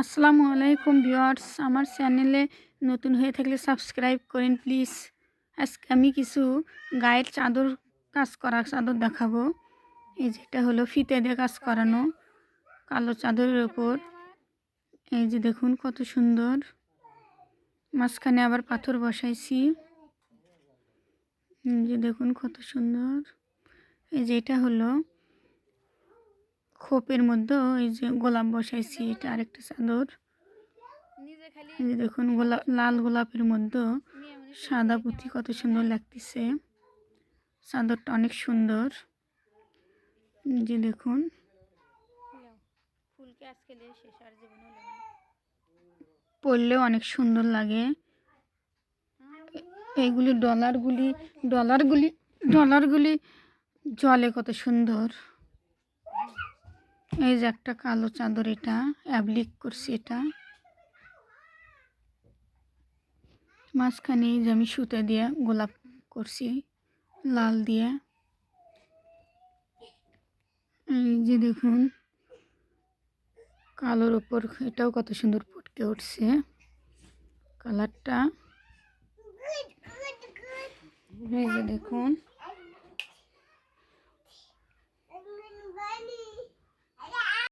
আসসালামু আলাইকুম ভিউয়ার্স। আমার চ্যানেলে নতুন হয়ে থাকলে সাবস্ক্রাইব করেন প্লিজ। আজকে আমি কিছু গায়ের চাদর কাজ করা চাদর দেখাবো। এই যেটা হলো ফিতে দিয়ে কাজ করানো কালো চাদরের ওপর। এই যে দেখুন কত সুন্দর। মাঝখানে আবার পাথর বসাইছি। এই যে দেখুন কত সুন্দর। এই যে এটা হলো খোপের মধ্যে এই যে গোলাপ বসাইছি এটা আরেকটা চাদর। দেখুন গোলাপ লাল গোলাপের মধ্যে সাদা পুঁথি কত সুন্দর লাগতেছে। চাদরটা অনেক সুন্দর। যে দেখুন। পরলেও অনেক সুন্দর লাগে। এইগুলি ডলারগুলি ডলারগুলি ডলারগুলি জলে কত সুন্দর। এই যে একটা কালো চাদর এটা অ্যাবলিক করছি এটা। মাঝখানে এই যে আমি সুতে দিয়ে গোলাপ করছি, লাল দিয়ে। এই যে দেখুন, কালোর ওপর এটাও কত সুন্দর পটকে উঠছে। কালারটা। এই যে দেখুন